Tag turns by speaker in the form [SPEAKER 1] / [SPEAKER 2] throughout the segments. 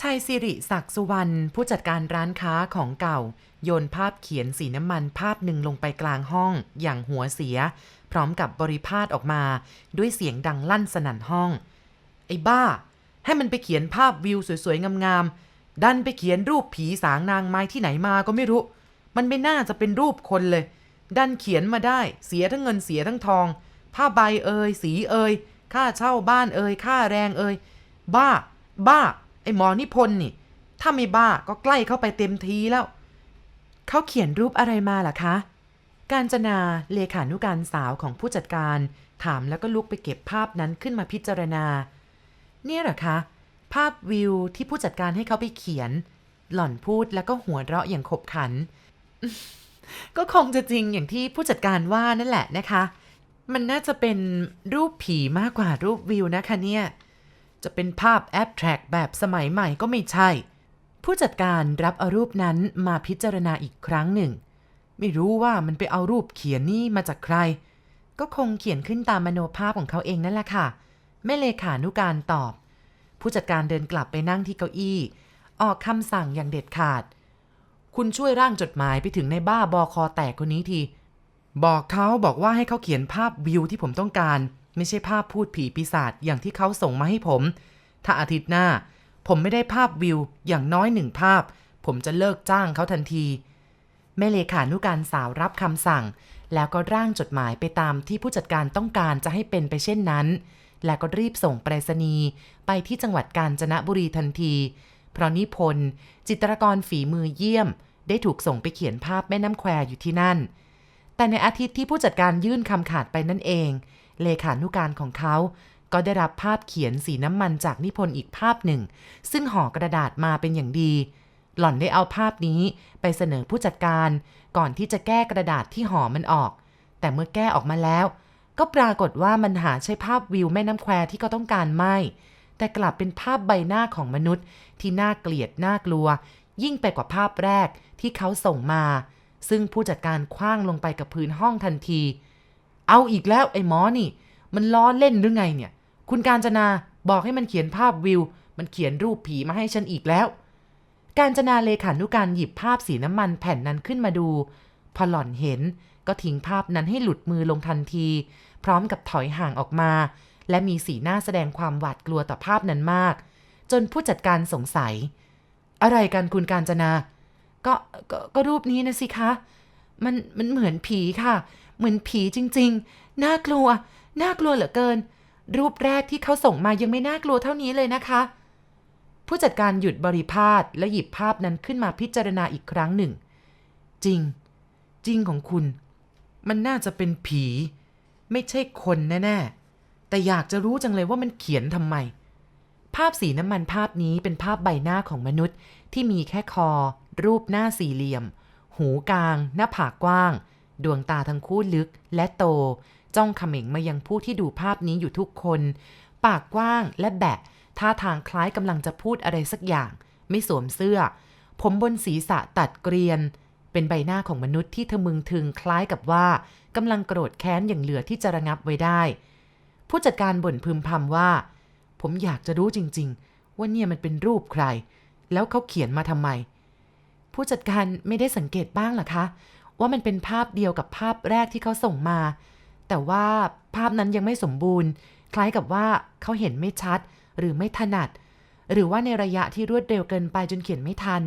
[SPEAKER 1] ชัยสิริศักดิ์สุวรรณผู้จัดการร้านค้าของเก่า โยนภาพเขียนสีน้ำมันภาพหนึ่งลงไปกลางห้องอย่างหัวเสีย พร้อมกับบริพาทออกมาด้วยเสียงดังลั่นสนั่นห้อง ไอ้บ้า ให้มันไปเขียนภาพวิวสวยๆ งามๆ ดันไปเขียนรูปผีสางนางไม้ที่ไหนมาก็ไม่รู้ มันไม่น่าจะเป็นรูปคนเลย ดันเขียนมาได้เสียทั้งเงินเสียทั้งทอง ผ้าใบเอ่ยสีเอ่ยค่าเช่าบ้านเอ่ยค่าแรงเอ่ยบ้า บ้า ไอ้หมอนิพนธ์นี่ ถ้าไม่บ้าก็ใกล้เข้าไปเต็มทีแล้ว เขาเขียนรูปอะไรมาล่ะคะ การจนาเลขานุการสาวของผู้จัดการ ถามแล้วก็ลุกไปเก็บภาพนั้นขึ้นมาพิจารณา เนี่ยหรอคะ ภาพวิวที่ผู้จัดการให้เขาไปเขียน หล่อนพูดแล้วก็หัวเราะอย่างขบขัน ก็คงจะจริงอย่างที่ผู้จัดการว่านั่นแหละนะคะ มันน่าจะเป็นรูปผีมากกว่ารูปวิวนะคะเนี่ย จะเป็นภาพแอบแทรกแบบสมัยใหม่ก็ไม่ใช่ ผู้จัดการรับเอารูปนั้นมาพิจารณาอีกครั้งหนึ่ง ไม่รู้ว่ามันไปเอารูปเขียนนี่มาจากใคร ก็คงเขียนขึ้นตามมโนภาพของเขาเองนั่นแหละค่ะ แม่เลขานุการตอบ ผู้จัดการเดินกลับไปนั่งที่เก้าอี้ ออกคำสั่งอย่างเด็ดขาด คุณช่วยร่างจดหมายไปถึงในบ้าบอคอแตกคนนี้ที บอกเขาบอกว่าให้เขาเขียนภาพวิวที่ผมต้องการ ไม่ใช่ภาพพูดผีปีศาจอย่างที่เขาส่งมาให้ผม ถ้าอาทิตย์หน้า ผมไม่ได้ภาพวิวอย่างน้อยหนึ่งภาพ ผมจะเลิกจ้างเขาทันทีแม่เลขานุการสาวรับคำสั่ง แล้วก็ร่างจดหมายไปตามที่ผู้จัดการต้องการจะให้เป็นไปเช่นนั้น แล้วก็รีบส่งไปรษณีย์ไปที่จังหวัดกาญจนบุรีทันที เพราะนิพนธ์จิตรกรฝีมือเยี่ยม ได้ถูกส่งไปเขียนภาพแม่น้ำแควอยู่ที่นั่น แต่ในอาทิตย์ที่ผู้จัดการยื่นคำขาดไปนั่นเอง เลขานุการของเขา ก็ได้รับภาพเขียนสีน้ำมันจากนิพนธ์อีกภาพหนึ่ง ซึ่งห่อกระดาษมาเป็นอย่างดี หล่อนได้เอาภาพนี้ไปเสนอผู้จัดการ ก่อนที่จะแก้กระดาษที่ห่อมันออก แต่เมื่อแก้ออกมาแล้ว ก็ปรากฏว่ามันหาใช่ภาพวิวแม่น้ำแควที่เขาต้องการไม่แต่กลับเป็นภาพใบหน้าของมนุษย์ ที่น่าเกลียดน่ากลัว ยิ่งไปกว่าภาพแรกที่เขาส่งมา ซึ่งผู้จัดการคว้างลงไปกับพื้นห้องทันที เอาอีกแล้วไอ้หมอนี่ มันล้อเล่นหรือไงเนี่ย คุณการจนาบอกให้มันเขียนภาพวิว มันเขียนรูปผีมาให้ฉันอีกแล้ว การจนาเลขานุการหยิบภาพสีน้ำมันแผ่นนั้นขึ้นมาดู พอหล่อนเห็นก็ทิ้งภาพนั้นให้หลุดมือลงทันที พร้อมกับถอยห่างออกมา และมีสีหน้าแสดงความหวาดกลัวต่อภาพนั้นมาก จนผู้จัดการสงสัย อะไรกันคุณการจนา ก็ก็ก็รูปนี้นะสิคะ มันมันเหมือนผีค่ะ เหมือนผีจริงๆ น่ากลัว น่ากลัวเหลือเกิน รูปแรกที่เขาส่งมายังไม่น่ากลัวเท่านี้เลยนะคะ ผู้จัดการหยุดบริพาทและหยิบภาพนั้นขึ้นมาพิจารณาอีกครั้งหนึ่ง จริง จริงของคุณ มันน่าจะเป็นผี ไม่ใช่คนแน่ๆ แต่อยากจะรู้จังเลยว่ามันเขียนทำไม ภาพสีน้ำมันภาพนี้เป็นภาพใบหน้าของมนุษย์ที่มีแค่คอ รูปหน้าสี่เหลี่ยม หูกลาง หน้าผากกว้าง ดวงตาทั้งคู่ลึกและโต จ้องเขม็งมายังผู้ที่ดูภาพนี้อยู่ทุกคน ปากกว้างและแบะ ท่าทางคล้ายกำลังจะพูดอะไรสักอย่าง ไม่สวมเสื้อ ผมบนศีรษะตัดเกรียน เป็นใบหน้าของมนุษย์ที่ทะมึงถึงคล้ายกับว่ากำลังโกรธแค้นอย่างเหลือที่จะระงับไว้ได้ ผู้จัดการบ่นพึมพำว่า ผมอยากจะรู้จริง ๆ ว่าเนี่ยมันเป็นรูปใคร แล้วเขาเขียนมาทำไม ผู้จัดการไม่ได้สังเกตบ้างหรอคะ ว่ามันเป็นภาพเดียวกับภาพแรกที่เขาส่งมา แต่ว่าภาพนั้นยังไม่สมบูรณ์ คล้ายกับว่าเขาเห็นไม่ชัด หรือไม่ถนัด หรือว่าในระยะที่รวดเร็วเกินไปจนเขียนไม่ทัน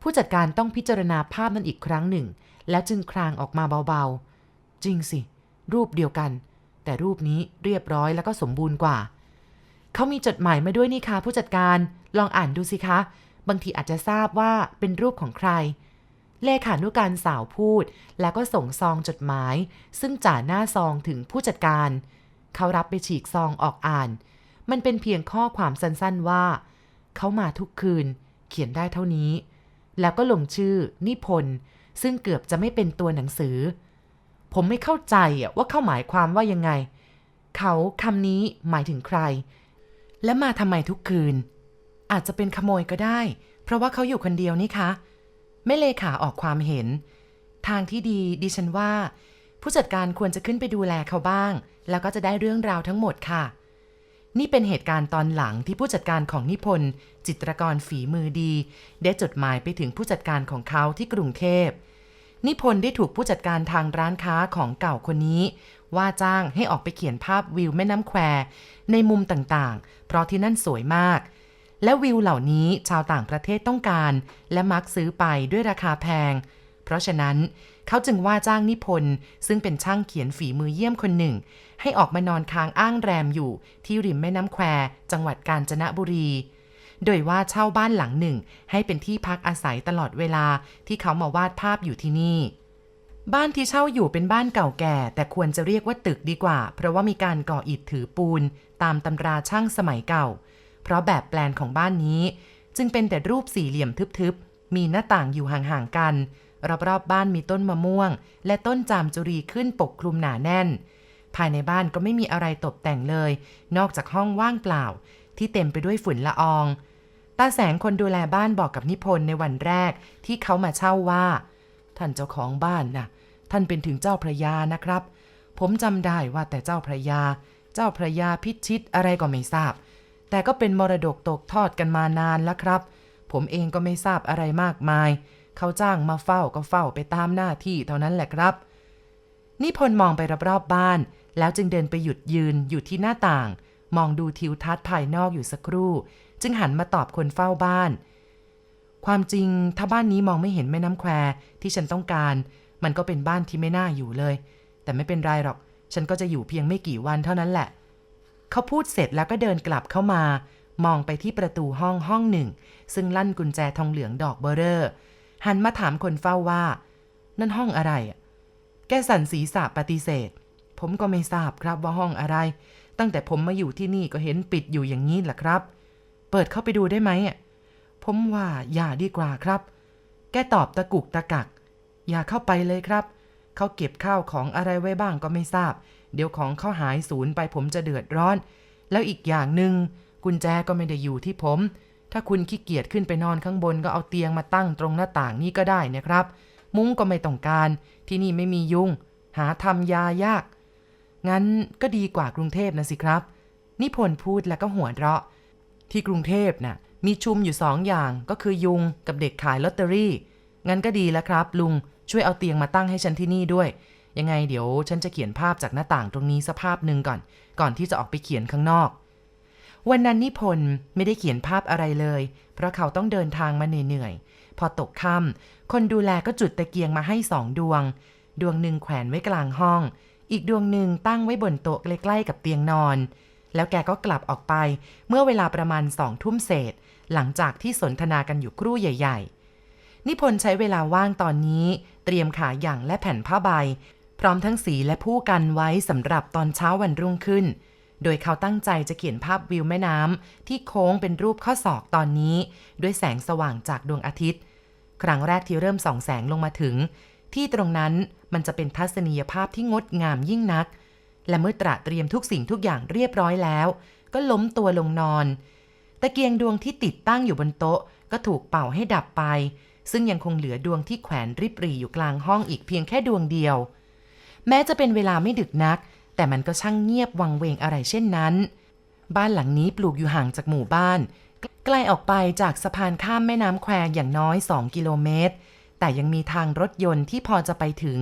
[SPEAKER 1] ผู้จัดการต้องพิจารณาภาพนั้นอีกครั้งหนึ่ง แล้วจึงครางออกมาเบาๆ จริงสิ รูปเดียวกัน แต่รูปนี้เรียบร้อยแล้วก็สมบูรณ์กว่าเขามีจดหมายมาด้วยนี่คะผู้จัดการลองอ่านดูสิคะ บางทีอาจจะทราบว่าเป็นรูปของใคร เลขานุการสาวพูด แล้วก็ส่งซองจดหมาย ซึ่งจ่าหน้าซองถึงผู้จัดการ เขารับไปฉีกซองออกอ่าน มันเป็นเพียงข้อความสั้นๆว่า เขามาทุกคืน เขียนได้เท่านี้ แล้วก็ลงชื่อ นิพนธ์ซึ่งเกือบจะไม่เป็นตัวหนังสือ ผมไม่เข้าใจอะว่าเข้าหมายความว่ายังไง เขาคำนี้หมายถึงใคร และมาทำไมทุกคืน อาจจะเป็นขโมยก็ได้ เพราะว่าเขาอยู่คนเดียวนี่คะแม่เลขาออกความเห็น ทางที่ดีดิฉันว่า ผู้จัดการควรจะขึ้นไปดูแลเขาบ้าง แล้วก็จะได้เรื่องราวทั้งหมดค่ะ นี่เป็นเหตุการณ์ตอนหลังที่ผู้จัดการของนิพนธ์จิตรกรฝีมือดี ได้จดหมายไปถึงผู้จัดการของเขาที่กรุงเทพนิพนธ์ได้ถูกผู้จัดการทางร้านค้าของเก่าคนนี้ ว่าจ้างให้ออกไปเขียนภาพวิวแม่น้ำแควในมุมต่างๆ เพราะที่นั่นสวยมาก และวิวเหล่านี้ชาวต่างประเทศต้องการ และมักซื้อไปด้วยราคาแพง เพราะฉะนั้นเขาจึงว่าจ้างนิพนธ์ซึ่งเป็นช่างเขียนฝีมือเยี่ยมคนหนึ่ง ให้ออกมานอนค้างอ้างแรมอยู่ที่ริมแม่น้ำแควจังหวัดกาญจนบุรี โดยว่าเช่าบ้านหลังหนึ่ง ให้เป็นที่พักอาศัยตลอดเวลาที่เขามาวาดภาพอยู่ที่นี่บ้านที่เช่าอยู่เป็นบ้านเก่าแก่ แต่ควรจะเรียกว่าตึกดีกว่า เพราะว่ามีการก่ออิฐถือปูน ตามตำราช่างสมัยเก่า ราะแบบแปลนของบ้านนี้ จึงเป็นแต่รูปสี่เหลี่ยมทึบๆ มีหน้าต่างอยู่ห่างๆกัน รอบๆบบ้านมีต้นมะม่วง และต้นจามจุรีขึ้นปกคลุมหนาแน่น ภายในบ้านก็ไม่มีอะไรตกแต่งเลย นอกจากห้องว่างเปล่า ที่เต็มไปด้วยฝุ่นละออง ตาแสงคนดูแลบ้านบอกกับนิพนธ์ในวันแรกที่เขามาเช่าว่า ท่านเจ้าของบ้านนะท่านเป็นถึงเจ้าพระยานะครับ ผมจำได้ว่าแต่เจ้าพระยา เจ้าพระยาพิชิตอะไรก็ไม่ทราบ แต่ก็เป็นมรดกตกทอดกันมานานแล้วครับ ผมเองก็ไม่ทราบอะไรมากมาย เขาจ้างมาเฝ้าก็เฝ้าไปตามหน้าที่เท่านั้นแหละครับ นิพนธ์มองไปรอบๆบ้าน แล้วจึงเดินไปหยุดยืนอยู่ที่หน้าต่าง มองดูทิวทัศน์ภายนอกอยู่สักครู่ จึงหันมาตอบคนเฝ้าบ้าน ความจริงถ้าบ้านนี้มองไม่เห็นแม่น้ำแควที่ฉันต้องการ มันก็เป็นบ้านที่ไม่น่าอยู่เลย แต่ไม่เป็นไรหรอก ฉันก็จะอยู่เพียงไม่กี่วันเท่านั้นแหละ เขาพูดเสร็จแล้วก็เดินกลับเข้ามา มองไปที่ประตูห้องห้องหนึ่ง ซึ่งลั่นกุญแจทองเหลืองดอกเบอร์เรอร์หันมาถามคนเฝ้าว่า นั่นห้องอะไร แกสั่นศีรษะปฏิเสธ ผมก็ไม่ทราบครับว่าห้องอะไร ตั้งแต่ผมมาอยู่ที่นี่ก็เห็นปิดอยู่อย่างนี้แหละครับ เปิดเข้าไปดูได้ไหมอะผมว่าอย่าดีกว่าครับ แกตอบตะกุกตะกัก อย่าเข้าไปเลยครับ เขาเก็บข้าวของอะไรไว้บ้างก็ไม่ทราบ เดี๋ยวของเขาหายสูญไปผมจะเดือดร้อน แล้วอีกอย่างหนึ่งกุญแจก็ไม่ได้อยู่ที่ผม ถ้าคุณขี้เกียจขึ้นไปนอนข้างบนก็เอาเตียงมาตั้งตรงหน้าต่างนี่ก็ได้นะครับ มุ้งก็ไม่ต้องการ ที่นี่ไม่มียุง หาทำยายาก งั้นก็ดีกว่ากรุงเทพนะสิครับ นิพนธ์พูดแล้วก็หัวเราะ ที่กรุงเทพน่ะมีชุมอยู่สองอย่างก็คือยุงกับเด็กขายลอตเตอรี่ งั้นก็ดีแล้วครับ ลุงช่วยเอาเตียงมาตั้งให้ฉันที่นี่ด้วย ยังไงเดี๋ยวฉันจะเขียนภาพจากหน้าต่างตรงนี้สักภาพหนึ่งก่อน ก่อนที่จะออกไปเขียนข้างนอก วันนั้นนิพนธ์ไม่ได้เขียนภาพอะไรเลย เพราะเขาต้องเดินทางมาเหนื่อยๆ พอตกค่ำคนดูแลก็จุดตะเกียงมาให้สองดวง ดวงหนึ่งแขวนไว้กลางห้อง อีกดวงหนึ่งตั้งไว้บนโต๊ะใกล้ๆกับเตียงนอน แล้วแกก็กลับออกไป เมื่อเวลาประมาณสองทุ่มเศษ หลังจากที่สนทนากันอยู่ครู่ใหญ่ ๆ นิพนธ์ใช้เวลาว่างตอนนี้ เตรียมขาหยั่งและแผ่นผ้าใบ พร้อมทั้งสีและผู้กันไว้สำหรับตอนเช้าวันรุ่งขึ้น โดยเขาตั้งใจจะเขียนภาพวิวแม่น้ำที่โค้งเป็นรูปข้อศอกตอนนี้ ด้วยแสงสว่างจากดวงอาทิตย์ ครั้งแรกที่เริ่มส่องแสงลงมาถึง ที่ตรงนั้นมันจะเป็นทัศนียภาพที่งดงามยิ่งนัก และเมื่อตระเตรียมทุกสิ่งทุกอย่างเรียบร้อยแล้ว ก็ล้มตัวลงนอน ตะเกียงดวงที่ติดตั้งอยู่บนโต๊ะ ก็ถูกเป่าให้ดับไป ซึ่งยังคงเหลือดวงที่แขวนริบหรี่อยู่กลางห้องอีกเพียงแค่ดวงเดียว แม้จะเป็นเวลาไม่ดึกนัก แต่มันก็ช่างเงียบวังเวงอะไรเช่นนั้น บ้านหลังนี้ปลูกอยู่ห่างจากหมู่บ้าน ไกลออกไปจากสะพานข้ามแม่น้ำแควอย่างน้อย 2 กิโลเมตร แต่ยังมีทางรถยนต์ที่พอจะไปถึง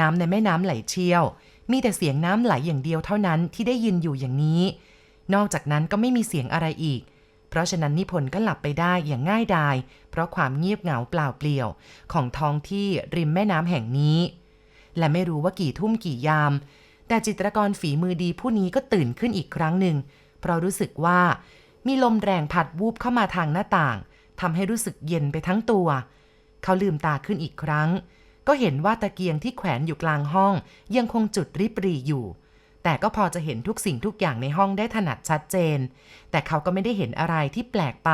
[SPEAKER 1] น้ำในแม่น้ำไหลเชี่ยว มีแต่เสียงน้ำไหลอย่างเดียวเท่านั้นที่ได้ยินอยู่อย่างนี้ นอกจากนั้นก็ไม่มีเสียงอะไรอีกเพราะฉะนั้นนิพนธ์ก็หลับไปได้อย่างง่ายดาย เพราะความเงียบเหงาเปล่าเปลี่ยว ของท้องที่ริมแม่น้ำแห่งนี้ และไม่รู้ว่ากี่ทุ่มกี่ยาม แต่จิตรกรฝีมือดีผู้นี้ก็ตื่นขึ้นอีกครั้งหนึ่ง เพราะรู้สึกว่า มีลมแรงพัดวูบเข้ามาทางหน้าต่างทำให้รู้สึกเย็นไปทั้งตัว เขาลืมตาขึ้นอีกครั้ง ก็เห็นว่าตะเกียงที่แขวนอยู่กลางห้อง ยังคงจุดริบหรีอยู่ แต่ก็พอจะเห็นทุกสิ่งทุกอย่างในห้องได้ถนัดชัดเจน แต่เขาก็ไม่ได้เห็นอะไรที่แปลกไป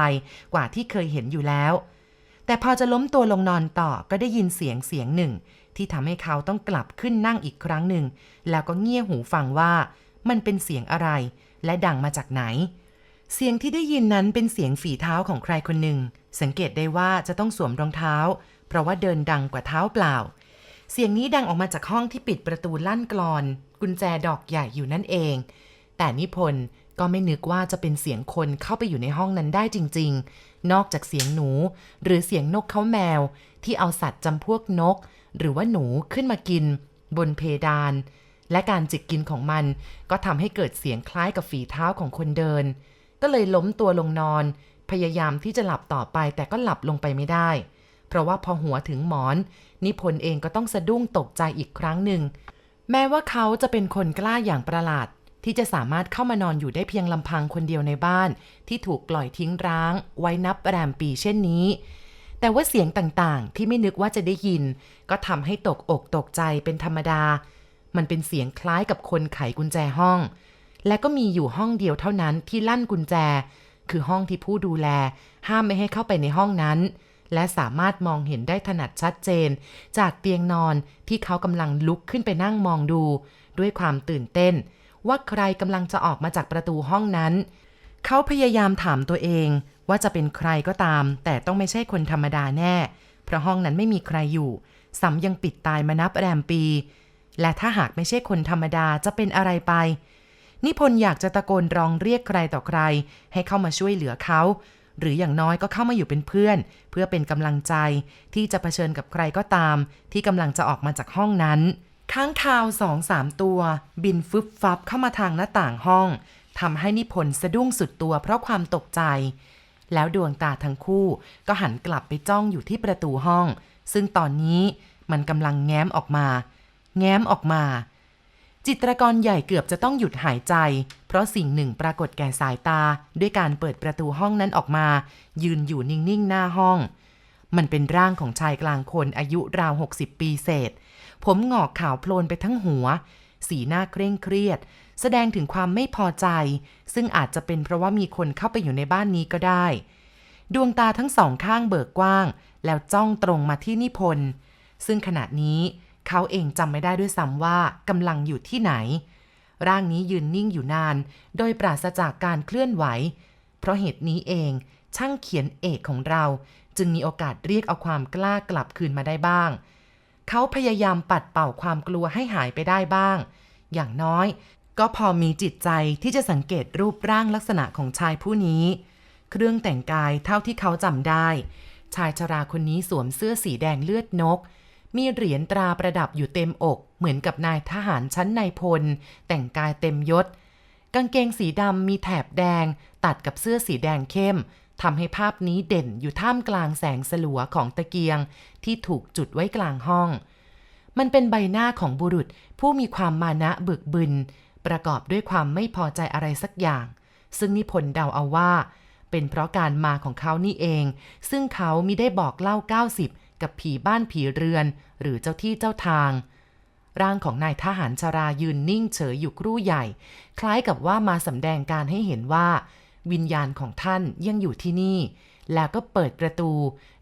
[SPEAKER 1] กว่าที่เคยเห็นอยู่แล้ว แต่พอจะล้มตัวลงนอนต่อก็ได้ยินเสียงเสียงหนึ่ง ที่ทำให้เขาต้องกลับขึ้นนั่งอีกครั้งหนึ่ง แล้วก็เงี่ยหูฟังว่า มันเป็นเสียงอะไร และดังมาจากไหน เสียงที่ได้ยินนั้นเป็นเสียงฝีเท้าของใครคนหนึ่ง สังเกตได้ว่าจะต้องสวมรองเท้า เพราะว่าเดินดังกว่าเท้าเปล่า เสียงนี้ดังออกมาจากห้องที่ปิดประตูลั่นกลอน กุญแจดอกใหญ่อยู่นั่นเอง แต่นิพนธ์ก็ไม่นึกว่าจะเป็นเสียงคนเข้าไปอยู่ในห้องนั้นได้จริงๆ นอกจากเสียงหนู หรือเสียงนกเขาแมว ที่เอาสัตว์จำพวกนก หรือว่าหนูขึ้นมากิน บนเพดาน และการจิกกินของมันก็ทำให้เกิดเสียงคล้ายกับฝีเท้าของคนเดิน ก็เลยล้มตัวลงนอน พยายามที่จะหลับต่อไปแต่ก็หลับลงไปไม่ได้ เพราะว่าพอหัวถึงหมอน นิพนธ์เองก็ต้องสะดุ้งตกใจอีกครั้งหนึ่งแม้ว่าเขาจะเป็นคนกล้าอย่างประหลาด ที่จะสามารถเข้ามานอนอยู่ได้เพียงลำพังคนเดียวในบ้าน ที่ถูกปล่อยทิ้งร้าง ไว้นับแรมปีเช่นนี้ แต่ว่าเสียงต่างๆ ที่ไม่นึกว่าจะได้ยิน ก็ทำให้ตกอกตกใจเป็นธรรมดา มันเป็นเสียงคล้ายกับคนไขกุญแจห้อง และก็มีอยู่ห้องเดียวเท่านั้นที่ลั่นกุญแจ คือห้องที่ผู้ดูแล ห้ามไม่ให้เข้าไปในห้องนั้นและสามารถมองเห็นได้ถนัดชัดเจน จากเตียงนอนที่เขากำลังลุกขึ้นไปนั่งมองดู ด้วยความตื่นเต้น ว่าใครกำลังจะออกมาจากประตูห้องนั้น เขาพยายามถามตัวเองว่าจะเป็นใครก็ตาม แต่ต้องไม่ใช่คนธรรมดาแน่ เพราะห้องนั้นไม่มีใครอยู่ซ้ำยังปิดตายมานับแรมปี และถ้าหากไม่ใช่คนธรรมดาจะเป็นอะไรไป นิพนธ์อยากจะตะโกนร้องเรียกใครต่อใคร ให้เข้ามาช่วยเหลือเขา หรืออย่างน้อยก็เข้ามาอยู่เป็นเพื่อน เพื่อเป็นกำลังใจที่จะเผชิญกับใครก็ตาม ที่กำลังจะออกมาจากห้องนั้น ค้างคาวสองสามตัว บินฟึบฟับเข้ามาทางหน้าต่างห้องทำให้นิพนธ์สะดุ้งสุดตัวเพราะความตกใจ แล้วดวงตาทั้งคู่ก็หันกลับไปจ้องอยู่ที่ประตูห้อง ซึ่งตอนนี้มันกำลังแง้มออกมา แง้มออกมา จิตรกรใหญ่เกือบจะต้องหยุดหายใจ เพราะสิ่งหนึ่งปรากฏแก่สายตา ด้วยการเปิดประตูห้องนั้นออกมา ยืนอยู่นิ่งๆ หน้าห้อง มันเป็นร่างของชายกลางคนอายุราว 60 ปีเศษ ผมหงอกขาวโพลนไปทั้งหัว สีหน้าเคร่งเครียด แสดงถึงความไม่พอใจ ซึ่งอาจจะเป็นเพราะว่ามีคนเข้าไปอยู่ในบ้านนี้ก็ได้ ดวงตาทั้งสองข้างเบิกกว้าง แล้วจ้องตรงมาที่นิพนธ์ซึ่งขณะนี้เขาเองจำไม่ได้ด้วยซ้ำว่ากำลังอยู่ที่ไหน ร่างนี้ยืนนิ่งอยู่นาน โดยปราศจากการเคลื่อนไหว เพราะเหตุนี้เองช่างเขียนเอกของเรา จึงมีโอกาสเรียกเอาความกล้ากลับคืนมาได้บ้าง เขาพยายามปัดเป่าความกลัวให้หายไปได้บ้าง อย่างน้อย ก็พอมีจิตใจที่จะสังเกตรูปร่างลักษณะของชายผู้นี้ เครื่องแต่งกายเท่าที่เขาจำได้ ชายชราคนนี้สวมเสื้อสีแดงเลือดนก มีเหรียญตราประดับอยู่เต็มอก เหมือนกับนายทหารชั้นนายพล แต่งกายเต็มยศ กางเกงสีดำมีแถบแดง ตัดกับเสื้อสีแดงเข้ม ทำให้ภาพนี้เด่นอยู่ท่ามกลางแสงสลัวของตะเกียง ที่ถูกจุดไว้กลางห้อง มันเป็นใบหน้าของบุรุษผู้มีความมานะบึกบึน ประกอบด้วยความไม่พอใจอะไรสักอย่าง ซึ่งนิพนธ์เดาเอาว่า เป็นเพราะการมาของเขานี่เอง ซึ่งเขามิได้บอกเล่า 90 กับผีบ้านผีเรือน หรือเจ้าที่เจ้าทาง ร่างของนายทหารชารายืนนิ่งเฉยอยู่ครู่ใหญ่ คล้ายกับว่ามาสำแดงการให้เห็นว่า วิญญาณของท่านยังอยู่ที่นี่ แล้วก็เปิดประตู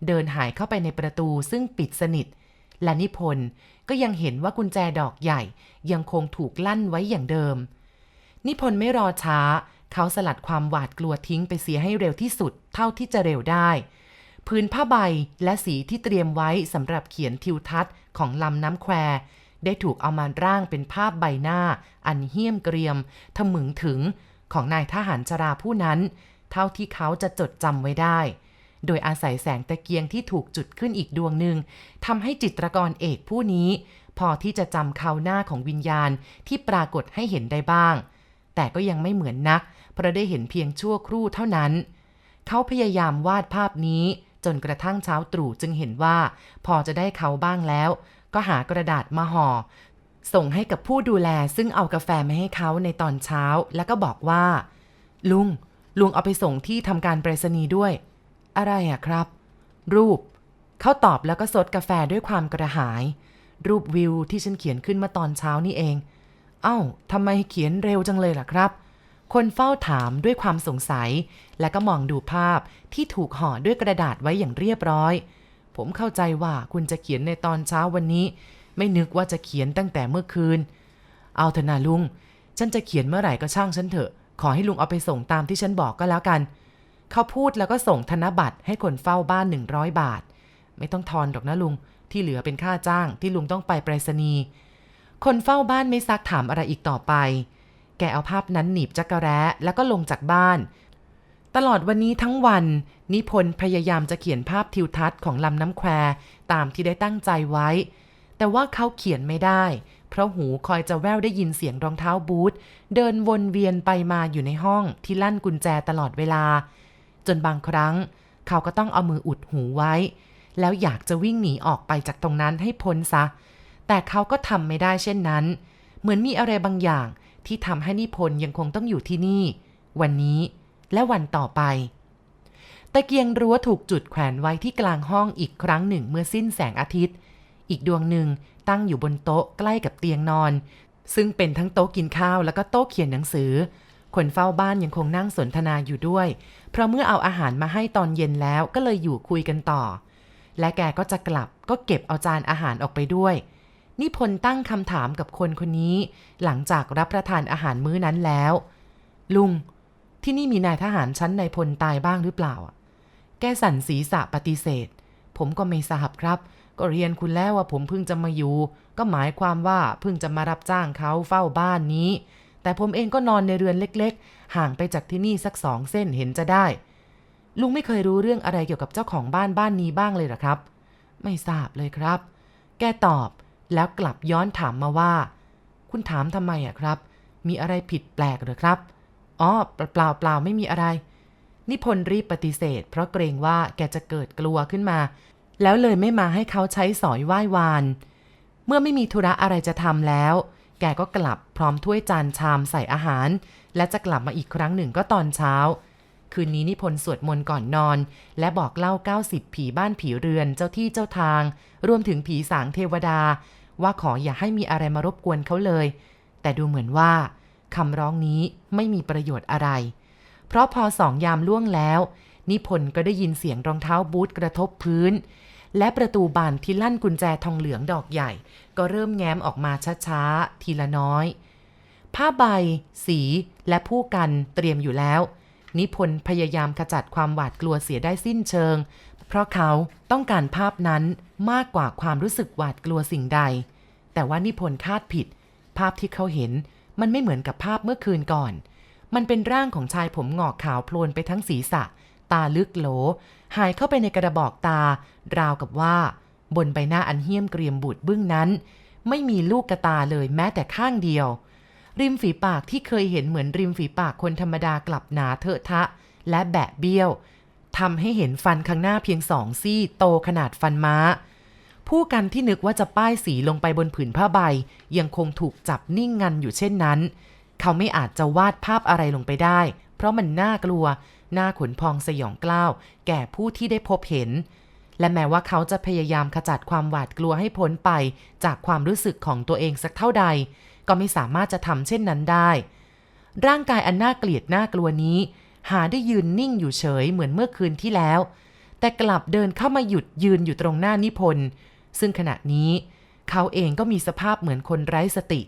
[SPEAKER 1] เดินหายเข้าไปในประตูซึ่งปิดสนิท และนิพนธ์ก็ยังเห็นว่ากุญแจดอกใหญ่ยังคงถูกลั่นไว้อย่างเดิม นิพนธ์ไม่รอช้า เขาสลัดความหวาดกลัวทิ้งไปเสียให้เร็วที่สุด เท่าที่จะเร็วได้ พื้นผ้าใบและสีที่เตรียมไว้สำหรับเขียนทิวทัศน์ของลำน้ำแควได้ถูกเอามาร่างเป็นภาพใบหน้า อันเหี้ยมเกรียมทะมึงถึง ของนายทหารชราผู้นั้น เท่าที่เขาจะจดจำไว้ได้ โดยอาศัยแสงตะเกียงที่ถูกจุดขึ้นอีกดวงหนึ่งทำให้จิตรกรเอกผู้นี้ พอที่จะจำเขาหน้าของวิญญาณที่ปรากฏให้เห็นได้บ้าง แต่ก็ยังไม่เหมือนนัก เพราะได้เห็นเพียงชั่วครู่เท่านั้น เขาพยายามวาดภาพนี้จนกระทั่งเช้าตรู่จึงเห็นว่า พอจะได้เขาบ้างแล้ว ก็หากระดาษมาห่อ ส่งให้กับผู้ดูแลซึ่งเอากาแฟมาให้เขาในตอนเช้า แล้วก็บอกว่า ลุง ลุงเอาไปส่งที่ทำการไปรษณีย์ด้วย อะไรอะครับ รูป เขาตอบแล้วก็ซดกาแฟด้วยความกระหาย รูปวิวที่ฉันเขียนขึ้นมื่อตอนเช้านี่เอง เอ้าทำไมเขียนเร็วจังเลยล่ะครับ คนเฝ้าถามด้วยความสงสัย และก็มองดูภาพที่ถูกห่อด้วยกระดาษไว้อย่างเรียบร้อย ผมเข้าใจว่าคุณจะเขียนในตอนเช้าวันนี้ ไม่นึกว่าจะเขียนตั้งแต่เมื่อคืน เอาเถอะนะลุง ฉันจะเขียนเมื่อไหร่ก็ช่างฉันเถอะ ขอให้ลุงเอาไปส่งตามที่ฉันบอกก็แล้วกัน เขาพูดแล้วก็ส่งธนบัตรให้คนเฝ้าบ้าน 100 บาท ไม่ต้องทอนดอกนะลุง ที่เหลือเป็นค่าจ้างที่ลุงต้องไปไปรษณีย์ คนเฝ้าบ้านไม่ซักถามอะไรอีกต่อไป แกเอาภาพนั้นหนีบจักรแร้แล้วก็ลงจากบ้านตลอดวันนี้ทั้งวัน นิพนธ์พยายามจะเขียนภาพทิวทัศน์ของลำน้ำแควตามที่ได้ตั้งใจไว้ แต่ว่าเขาเขียนไม่ได้ เพราะหูคอยจะแววได้ยินเสียงรองเท้าบูทเดินวนเวียนไปมาอยู่ในห้องที่ลั่นกุญแจตลอดเวลา จนบางครั้ง เขาก็ต้องเอามืออุดหูไว้ แล้วอยากจะวิ่งหนีออกไปจากตรงนั้นให้พ้นซะ แต่เขาก็ทำไม่ได้เช่นนั้น เหมือนมีอะไรบางอย่างที่ทำให้นิพนธ์ยังคงต้องอยู่ที่นี่ วันนี้และวันต่อไปตะเกียงรั้วถูกจุดแขวนไว้ที่กลางห้องอีกครั้งหนึ่งเมื่อสิ้นแสงอาทิตย์ อีกดวงหนึ่งตั้งอยู่บนโต๊ะใกล้กับเตียงนอน ซึ่งเป็นทั้งโต๊ะกินข้าวแล้วก็โต๊ะเขียนหนังสือ คนเฝ้าบ้านยังคงนั่งสนทนาอยู่ด้วย เพราะเมื่อเอาอาหารมาให้ตอนเย็นแล้วก็เลยอยู่คุยกันต่อ และแกก็จะกลับก็เก็บเอาจานอาหารออกไปด้วยนิพนธ์ตั้งคำถามกับคนคนนี้ หลังจากรับประทานอาหารมื้อนั้นแล้ว ลุง ที่นี่มีนายทหารชั้นในายพลตายบ้างหรือเปล่า แกสั่นศีรษะปฏิเสธ ผมก็ไม่ทราบครับ ก็เรียนคุณแล้วว่าผมเพิ่งจะมาอยู่ ก็หมายความว่าเพิ่งจะมารับจ้างเขาเฝ้าบ้านนี้ แต่ผมเองก็นอนในเรือนเล็กๆ ห่างไปจากที่นี่สักสองเส้นเห็นจะได้ ลุงไม่เคยรู้เรื่องอะไรเกี่ยวกับเจ้าของบ้านบ้านนี้บ้างเลยหรอครับ ไม่ทราบเลยครับ แกตอบแล้วกลับย้อนถามมาว่า คุณถามทำไมอะครับ มีอะไรผิดแปลกหรือครับอ๋อเปล่าเปล่าเปล่าไม่มีอะไร นิพนธ์รีบปฏิเสธ เพราะเกรงว่าแกจะเกิดกลัวขึ้นมา แล้วเลยไม่มาให้เขาใช้สอยไหว้วาน เมื่อไม่มีธุระอะไรจะทำแล้ว แกก็กลับพร้อมถ้วยจานชามใส่อาหาร และจะกลับมาอีกครั้งหนึ่งก็ตอนเช้า คืนนี้นิพนธ์สวดมนต์ก่อนนอน และบอกเล่า 90 ผีบ้านผีเรือนเจ้าที่เจ้าทาง รวมถึงผีสางเทวดา ว่าขออย่าให้มีอะไรมารบกวนเขาเลย แต่ดูเหมือนว่าคำร้องนี้ไม่มีประโยชน์อะไร เพราะพอสองยามล่วงแล้ว นิพนธ์ก็ได้ยินเสียงรองเท้าบูทกระทบพื้น และประตูบานที่ลั่นกุญแจทองเหลืองดอกใหญ่ ก็เริ่มแง้มออกมาช้าๆ ทีละน้อย ผ้าใบ สีและผู้กันเตรียมอยู่แล้ว นิพนธ์พยายามขจัดความหวาดกลัวเสียได้สิ้นเชิง เพราะเขาต้องการภาพนั้นมากกว่าความรู้สึกหวาดกลัวสิ่งใด แต่ว่านิพนธ์คาดผิด ภาพที่เขาเห็นมันไม่เหมือนกับภาพเมื่อคืนก่อน มันเป็นร่างของชายผมหงอกขาวโพลนไปทั้งศีรษะ ตาลึกโหล หายเข้าไปในกระบอกตา ราวกับว่า บนใบหน้าอันเหี้ยมเกรียมบูดบึ้งนั้น ไม่มีลูกกระตาเลยแม้แต่ข้างเดียว ริมฝีปากที่เคยเห็นเหมือนริมฝีปากคนธรรมดากลับหนาเถอะทะ และแบะเบี้ยวทำให้เห็นฟันข้างหน้าเพียงสองซี่โตขนาดฟันม้า ผู้กันที่นึกว่าจะป้ายสีลงไปบนผืนผ้าใบ ยังคงถูกจับนิ่งงันอยู่เช่นนั้น เขาไม่อาจจะวาดภาพอะไรลงไปได้ เพราะมันน่ากลัว หน่าขนพองสยองกล้าว แก่ผู้ที่ได้พบเห็น และแม้ว่าเขาจะพยายามขจัดความหวาดกลัวให้พ้นไป จากความรู้สึกของตัวเองสักเท่าใด ก็ไม่สามารถจะทำเช่นนั้นได้ ร่างกายอันน่าเกลียดน่ากลัวนี้ หาได้ยืนนิ่งอยู่เฉยเหมือนเมื่อคืนที่แล้ว แต่กลับเดินเข้ามาหยุดยืนอยู่ตรงหน้านิพนธ์ซึ่งขณะนี้ เขาเองก็มีสภาพเหมือนคนไร้สติ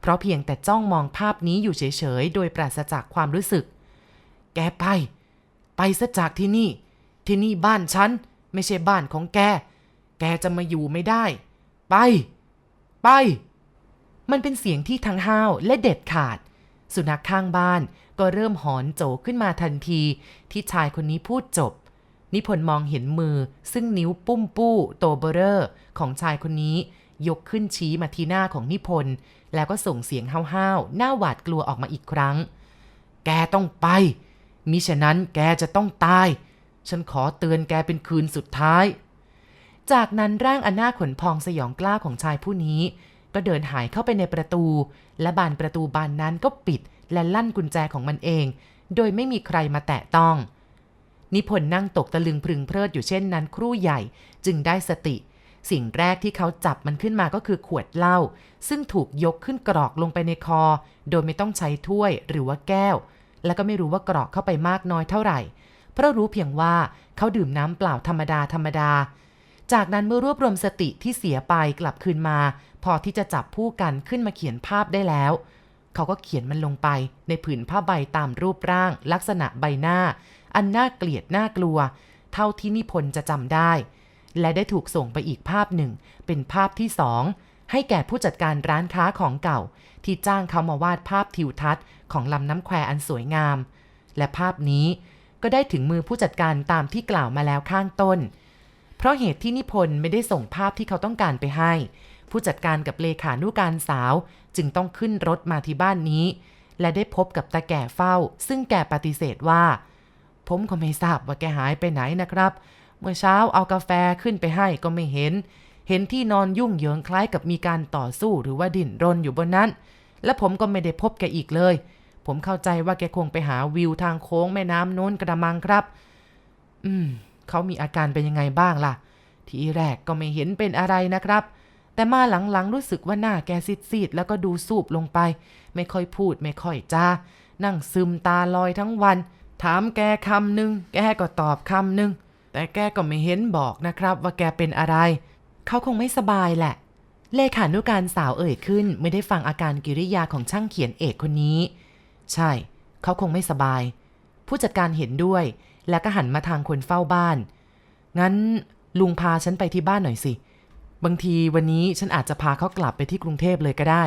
[SPEAKER 1] เพราะเพียงแต่จ้องมองภาพนี้อยู่เฉยๆ โดยปราศจากความรู้สึก แกไป ซะจากที่นี่ ที่นี่บ้านฉัน ไม่ใช่บ้านของแก แกจะมาอยู่ไม่ได้ ไป ไป มันเป็นเสียงที่ทั้งห้าวและเด็ดขาด สุนัขข้างบ้านก็เริ่มหอนโจขึ้นมาทันที ที่ชายคนนี้พูดจบ นิพนธ์มองเห็นมือ ซึ่งนิ้วปุ้มปู้โตเบอเรอร์ของชายคนนี้ ยกขึ้นชี้มาที่หน้าของนิพนธ์แล้วก็ส่งเสียงห้าวๆหน้าหวาดกลัวออกมาอีกครั้ง แกต้องไป มิฉะนั้นแกจะต้องตาย ฉันขอเตือนแกเป็นคืนสุดท้าย จากนั้นร่างอนาขนพองสยองกล้าของชายผู้นี้ ก็เดินหายเข้าไปในประตู และบานประตูบานนั้นก็ปิดและลั่นกุญแจของมันเอง โดยไม่มีใครมาแตะต้อง นิพนธ์นั่งตกตะลึงพึงเพลิดอยู่เช่นนั้นครู่ใหญ่จึงได้สติ สิ่งแรกที่เขาจับมันขึ้นมาก็คือขวดเหล้าซึ่งถูกยกขึ้นกรอกลงไปในคอ โดยไม่ต้องใช้ถ้วยหรือว่าแก้ว และก็ไม่รู้ว่ากรอกเข้าไปมากน้อยเท่าไหร่ เพราะรู้เพียงว่าเขาดื่มน้ำเปล่าธรรมดาธรรมดา จากนั้นเมื่อรวบรวมสติที่เสียไปกลับคืนมา พอที่จะจับผู้กันขึ้นมาเขียนภาพได้แล้ว เขาก็เขียนมันลงไป ในผืนผ้าใบตามรูปร่าง ลักษณะใบหน้า อันน่าเกลียดน่ากลัว เท่าที่นิพนธ์จะจำได้ และได้ถูกส่งไปอีกภาพหนึ่ง เป็นภาพที่สองให้แก่ผู้จัดการร้านค้าของเก่า ที่จ้างเขามาวาดภาพทิวทัศน์ของลำน้ำแควอันสวยงาม และภาพนี้ก็ได้ถึงมือผู้จัดการตามที่กล่าวมาแล้วข้างต้น เพราะเหตุที่นิพนธ์ไม่ได้ส่งภาพที่เขาต้องการไปให้ ผู้จัดการกับเลขานุการสาวจึงต้องขึ้นรถมาที่บ้านนี้ และได้พบกับตาแก่เฝ้า ซึ่งแกปฏิเสธว่า ผมก็ไม่ทราบว่าแกหายไปไหนนะครับ เมื่อเช้าเอากาแฟขึ้นไปให้ก็ไม่เห็น เห็นที่นอนยุ่งเหยิงคล้ายกับมีการต่อสู้หรือว่าดิ้นรนอยู่บนนั้น และผมก็ไม่ได้พบแกอีกเลย ผมเข้าใจว่าแกคงไปหาวิวทางโค้งแม่น้ำโน้นกระมังครับ อืม เขามีอาการเป็นยังไงบ้างล่ะ ทีแรกก็ไม่เห็นเป็นอะไรนะครับ แต่มาหลังๆรู้สึกว่าหน้าแกซีดๆแล้วก็ดูสูบลงไป ไม่ค่อยพูดไม่ค่อยจา นั่งซึมตาลอยทั้งวัน ถามแกคำหนึ่งแกก็ตอบคำหนึ่งแต่แกก็ไม่เห็นบอกนะครับว่าแกเป็นอะไร เขาคงไม่สบายแหละ เลขานุการสาวเอ่ยขึ้นไม่ได้ฟังอาการกิริยาของช่างเขียนเอกคนนี้ ใช่ เขาคงไม่สบาย ผู้จัดการเห็นด้วย แล้วก็หันมาทางคนเฝ้าบ้าน งั้นลุงพาฉันไปที่บ้านหน่อยสิ บางทีวันนี้ฉันอาจจะพาเขากลับไปที่กรุงเทพเลยก็ได้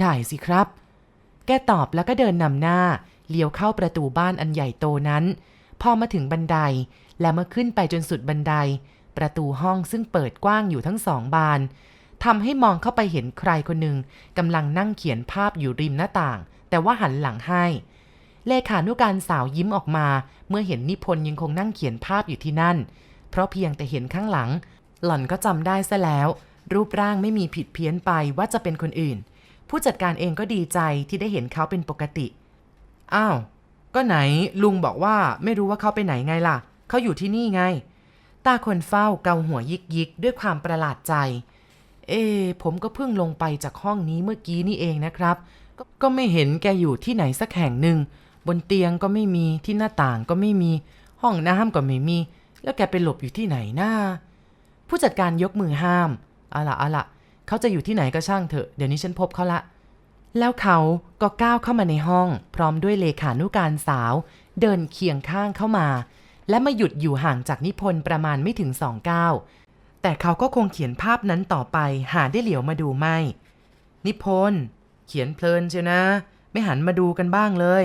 [SPEAKER 1] ได้สิครับ แกตอบแล้วก็เดินนำหน้า เลี้ยวเข้าประตูบ้านอันใหญ่โตนั้น พอมาถึงบันได และเมื่อขึ้นไปจนสุดบันได ประตูห้องซึ่งเปิดกว้างอยู่ทั้งสองบานทำให้มองเข้าไปเห็นใครคนหนึ่งกำลังนั่งเขียนภาพอยู่ริมหน้าต่าง แต่ว่าหันหลังให้ เลขานุการสาวยิ้มออกมา เมื่อเห็นนิพนธ์ยังคงนั่งเขียนภาพอยู่ที่นั่น เพราะเพียงแต่เห็นข้างหลัง หล่อนก็จำได้ซะแล้ว รูปร่างไม่มีผิดเพี้ยนไปว่าจะเป็นคนอื่น ผู้จัดการเองก็ดีใจที่ได้เห็นเขาเป็นปกติ อ้าว ก็ไหนลุงบอกว่าไม่รู้ว่าเขาไปไหนไงล่ะ เขาอยู่ที่นี่ไง ตาคนเฝ้าเกาหัวยิกยิกด้วยความประหลาดใจ เอ๊ผมก็เพิ่งลงไปจากห้องนี้เมื่อกี้นี่เองนะครับกก็ไม่เห็นแกอยู่ที่ไหนสักแห่งหนึ่ง บนเตียงก็ไม่มีที่หน้าต่างก็ไม่มี ห้องน้ำก็ไม่มี แล้วแกไปหลบอยู่ที่ไหนน้า ผู้จัดการยกมือห้ามเอาละเอาละเขาจะอยู่ที่ไหนก็ช่างเถอะ เดี๋ยวนี้ฉันพบเขาละ แล้วเขาก็ก้าวเข้ามาในห้อง พร้อมด้วยเลขานุการสาว เดินเคียงข้างเข้ามา และมาหยุดอยู่ห่างจากนิพนธ์ประมาณไม่ถึงสองก้าวแต่เขาก็คงเขียนภาพนั้นต่อไปหาได้เหลียวมาดูไม่ นิพนธ์เขียนเพลินเชียวนะ ไม่หันมาดูกันบ้างเลย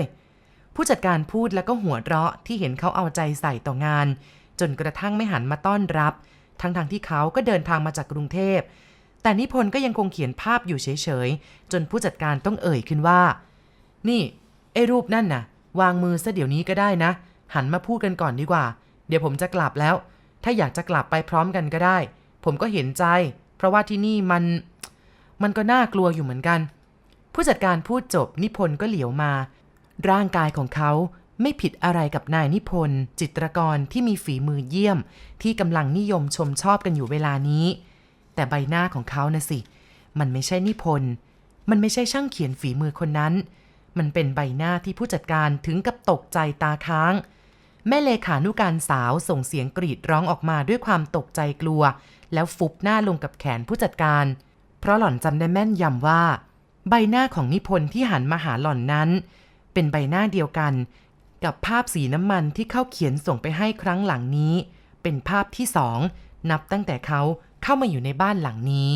[SPEAKER 1] ผู้จัดการพูดแล้วก็หัวเราะที่เห็นเขาเอาใจใส่ต่องาน จนกระทั่งไม่หันมาต้อนรับ ทั้งๆทที่เขาก็เดินทางมาจากกรุงเทพ แต่นิพนธ์ก็ยังคงเขียนภาพอยู่เฉยๆ จนผู้จัดการต้องเอ่ยขึ้นว่า นี่ไอ้รูปนั่นน่ะ วางมือซะเดี๋ยวนี้ก็ได้นะ หันมาพูดกันก่อนดีกว่า เดี๋ยวผมจะกลับแล้ว ถ้าอยากจะกลับไปพร้อมกันก็ได้ ผมก็เห็นใจ เพราะว่าที่นี่มัน มันก็น่ากลัวอยู่เหมือนกัน ผู้จัดการพูดจบนิพนธ์ก็เหลียวมา ร่างกายของเขาไม่ผิดอะไรกับนายนิพนธ์จิตรกรที่มีฝีมือเยี่ยม ที่กำลังนิยมชมชอบกันอยู่เวลานี้ แต่ใบหน้าของเขานะสิ มันไม่ใช่นิพนธ์มันไม่ใช่ช่างเขียนฝีมือคนนั้น มันเป็นใบหน้าที่ผู้จัดการถึงกับตกใจตาค้าง แม่เลขานุการสาวส่งเสียงกรีดร้องออกมาด้วยความตกใจกลัว แล้วฟุบหน้าลงกับแขนผู้จัดการ เพราะหล่อนจำได้แม่นยำว่า ใบหน้าของนิพนธ์ที่หันมาหาหล่อนนั้น เป็นใบหน้าเดียวกัน กับภาพสีน้ำมันที่เขาเขียนส่งไปให้ครั้งหลังนี้ เป็นภาพที่สองนับตั้งแต่เขาเข้ามาอยู่ในบ้านหลังนี้